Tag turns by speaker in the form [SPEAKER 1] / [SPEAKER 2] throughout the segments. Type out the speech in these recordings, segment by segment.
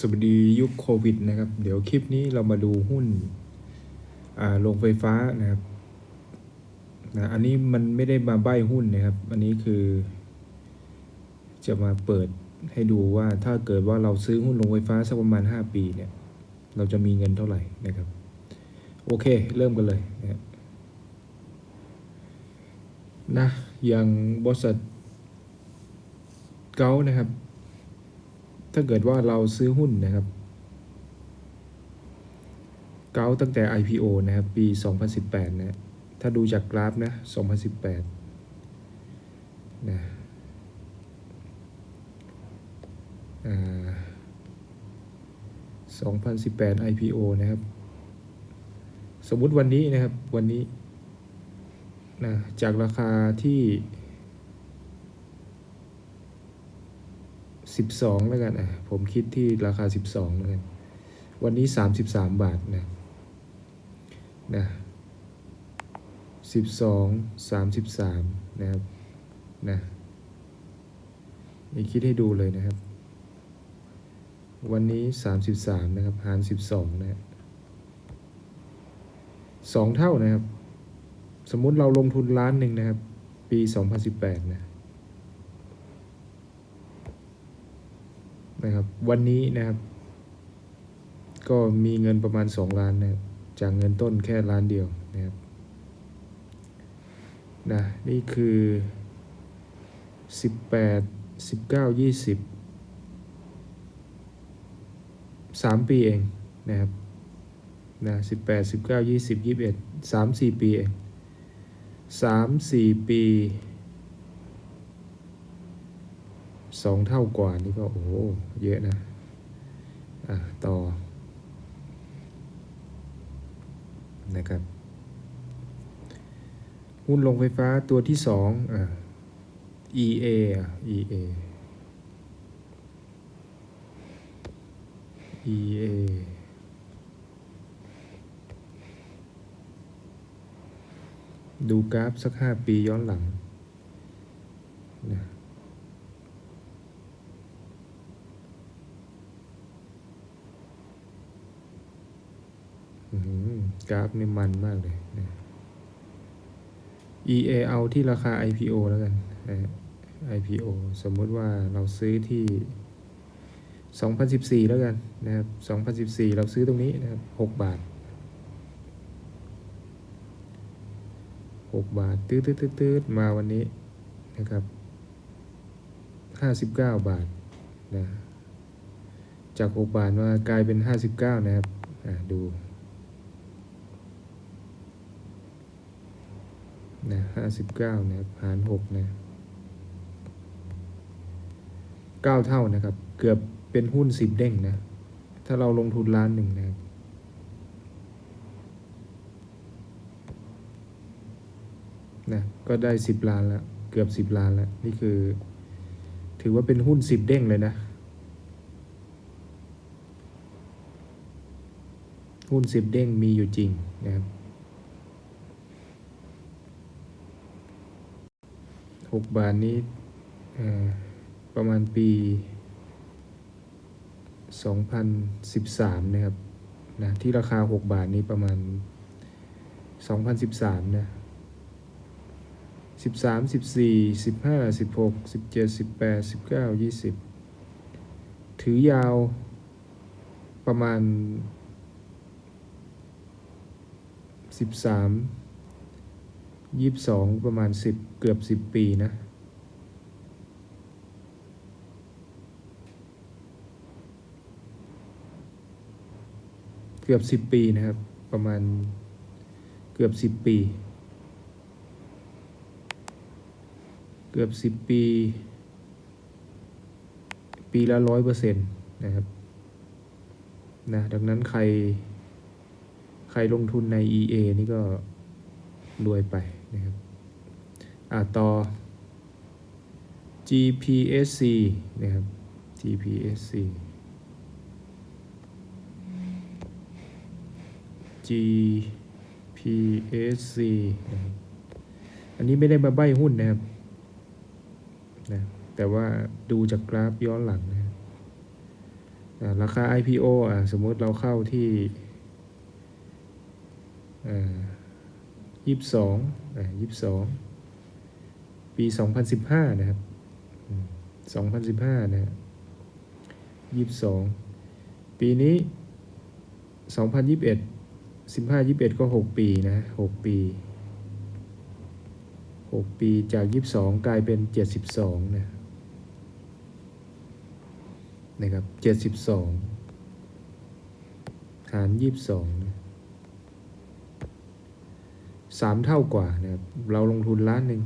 [SPEAKER 1] สวัสดียุคโควิดนะครับ เดี๋ยวคลิปนี้เรามาดูหุ้นอ่าโรงไฟฟ้านะครับนะอันนี้มันไม่ได้มาใบ้หุ้นนะครับ อันนี้คือ จะมาเปิดให้ดูว่าถ้าเกิดว่าเราซื้อหุ้นโรงไฟฟ้าสักประมาณ 5 ปีเนี่ย เราจะมีเงินเท่าไหร่นะครับ โอเค เริ่มกันเลยนะนะอย่างบริษัทเก้านะครับ ถ้าเกิดว่าเราซื้อหุ้นนะครับ เก้าตั้งแต่ IPO นะครับ ปี 2018 นะ ถ้าดูจากกราฟนะ 2018 นะอ่า2018 IPO นะครับ สมมุติวันนี้นะครับ วันนี้นะจากราคาที่ สิบสองแล้วกันอะผมคิดที่ราคาสิบสองแล้วกันวันนี้สามสิบสามบาทนะนะสิบสองสามสิบสามนะครับนะนี่คิดให้ดูเลยนะครับ วันนี้สามสิบสามนะครับ หารสิบสองนะสองเท่านะครับ สมมุติเราลงทุนล้านหนึ่งนะครับ ปีสองพันสิบแปดนะ นะครับ วันนี้นะครับ ก็มีเงินประมาณ 2 ล้านนะครับจากเงินต้นแค่ล้านเดียวนะครับนะนี่คือ 18 19 20 3 ปีเองนะครับนะ18 19 20 21 3 4 ปีเอง3 4 ปี สองเท่ากว่านี่ก็โอ้โหเยอะนะ อะ ต่อ นะครับ หุ้นลงไฟฟ้าตัวที่สองอะ EA อะ EA EA ดูกราฟสักห้าปีย้อนหลังนะอื้อหือ กราฟนี่มันมากเลยนะ EA เอาที่ราคา IPO แล้วกันนะ IPO สมมติว่าเราซื้อที่ 2014 แล้วกันนะครับ 2014 เราซื้อตรงนี้นะครับ 6 บาท 6 บาทตืดตืดตืดมาวันนี้นะครับ 59 บาทนะจาก 6 บาทมากลายเป็น 59 นะครับ ดู นะห้าสิบเก้านะครับหารหกนะเก้าเท่านะครับ เกือบเป็นหุ้นสิบเด้งนะ ถ้าเราลงทุนล้านหนึ่งนะนะก็ได้สิบล้านแล้ว เกือบสิบล้านแล้ว นี่คือ ถือว่าเป็นหุ้นสิบเด้งเลยนะ หุ้นสิบเด้งมีอยู่จริงนะครับ หกบาทนี้ประมาณปีสองพันสิบสามนะครับนะที่ราคาหกบาทนี้ประมาณสองพันสิบสามนะสิบสามสิบสี่สิบห้าสิบหกสิบเจ็ดสิบแปดสิบเก้ายี่สิบถือยาวประมาณสิบสาม ยี่สิบสองประมาณสิบเกือบสิบปีนะเกือบสิบปีนะครับ ประมาณเกือบสิบปี เกือบสิบปี ปีละร้อยเปอร์เซ็นต์นะครับนะดังนั้นใคร ใครลงทุนใน EA นี่ก็ รวยไปนะครับอ่าต่อ GPSC นะครับ GPSC GPSC อันนี้ไม่ได้มาใบ้หุ้นนะครับนะแต่ว่าดูจากกราฟย้อนหลังนะราคา IPO อะสมมติเราเข้าที่อ่า ยี่สิบสองยี่สิบสองปีสองพันสิบห้านะครับสองพันสิบห้านะยี่สิบสองปีนี้สองพันยี่สิบเอ็ดสิบห้ายี่สิบเอ็ดก็หกปีนะหกปีหกปีจากยี่สิบสองกลายเป็นเจ็ดสิบสองนะนะครับเจ็ดสิบสองหารยี่สิบสอง สามเท่ากว่านะครับเราลงทุนล้านหนึ่ง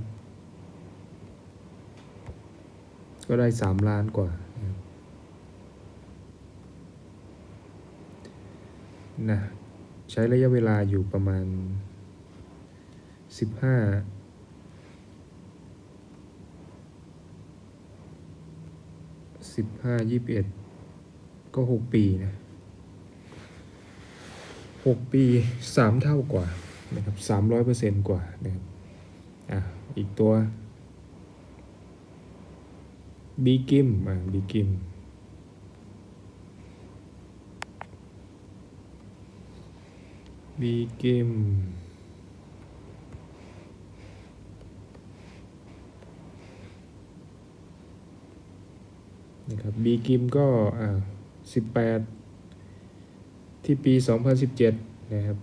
[SPEAKER 1] ก็ได้สามล้านกว่านะครับนะใช้ระยะเวลาอยู่ประมาณสิบห้าสิบห้ายี่สิบเอ็ดก็หกปีนะหกปีสามเท่ากว่า นะครับสามร้อยเปอร์เซ็นต์กว่านะครับอะอีกตัวบีกิมอะบีกิมบีกิมนะครับบีกิมก็อ่าสิบแปดที่ปีสองพันสิบเจ็ดนะครับ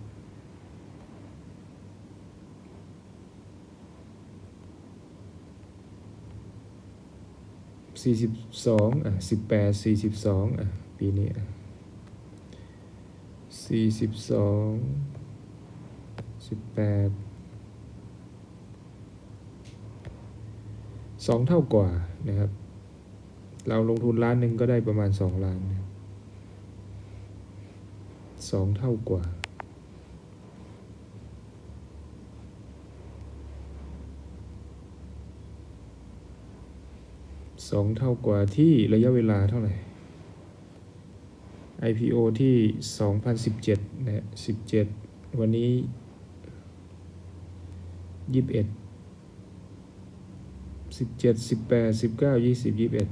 [SPEAKER 1] สี่สิบสองอะสิบแปดสี่สิบสองอะปีนี้อะสี่สิบสองสิบแปดสองเท่ากว่านะครับ เราลงทุนล้านหนึ่งก็ได้ประมาณสองล้านนะสองเท่ากว่า สองเท่ากว่าที่ระยะเวลาเท่าไหร่ IPO ที่ 2017นะ17 วันนี้ 21 17 18 19 20 21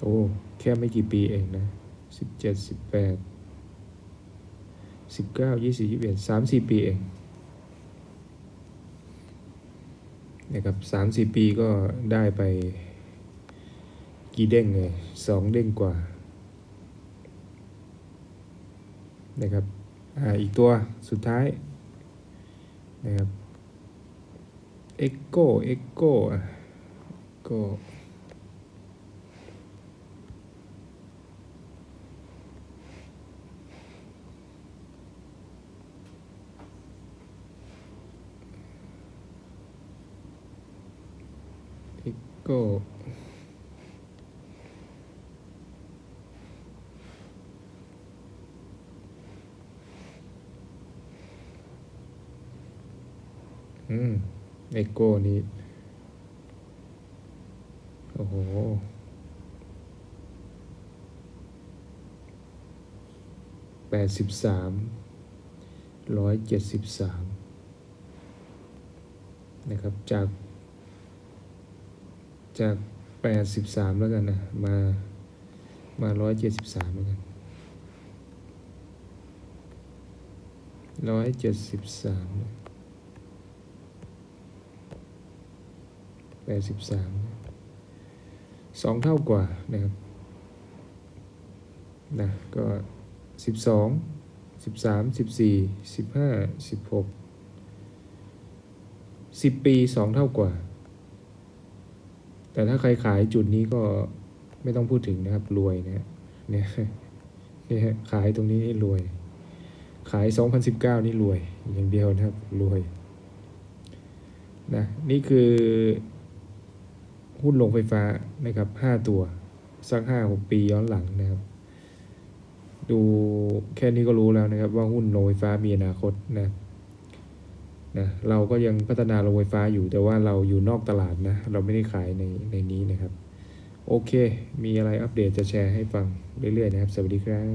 [SPEAKER 1] โอ้ แค่ไม่กี่ปีเองนะ17 18 19 20 21 3 4ปีเอง นะครับสามสี่ปีก็ได้ไปกี่เด้งเลยสองเด้งกว่านะครับอ่าอีกตัวสุดท้ายนะครับ Echo Echo อ่ ก็ก็อืมเอโก้นี้ โอ้โห แปดสิบสาม ร้อยเจ็ดสิบสามนะครับ จาก จากแปดสิบสามแล้วกันนะ มา มาร้อยเจ็ดสิบสามแล้วกันร้อยเจ็ดสิบสามแปดสิบสามสองเท่ากว่านะครับ นะ ก็สิบสองสิบสามสิบสี่สิบห้าสิบหกสิบปีสองเท่ากว่า แต่ถ้าใครขายจุดนี้ก็ไม่ต้องพูดถึงนะครับรวยนะเนี่ยเนี่ยขายตรงนี้นี่รวย ขาย 2019 นี่รวย อย่างเดียวนะครับรวยนะนี่คือหุ้นลงไฟฟ้านะครับ 5 ตัว สัก 5-6 ปีย้อนหลังนะครับ ดูแค่นี้ก็รู้แล้วนะครับ ว่าหุ้นโรงไฟฟ้ามีอนาคตนะ นะเราก็ยังพัฒนาโรงไฟฟ้าอยู่แต่ว่าเราอยู่นอกตลาดนะ เราไม่ได้ขายในในนี้นะครับ โอเค มีอะไรอัปเดตจะแชร์ให้ฟังเรื่อยๆนะครับ สวัสดีครับ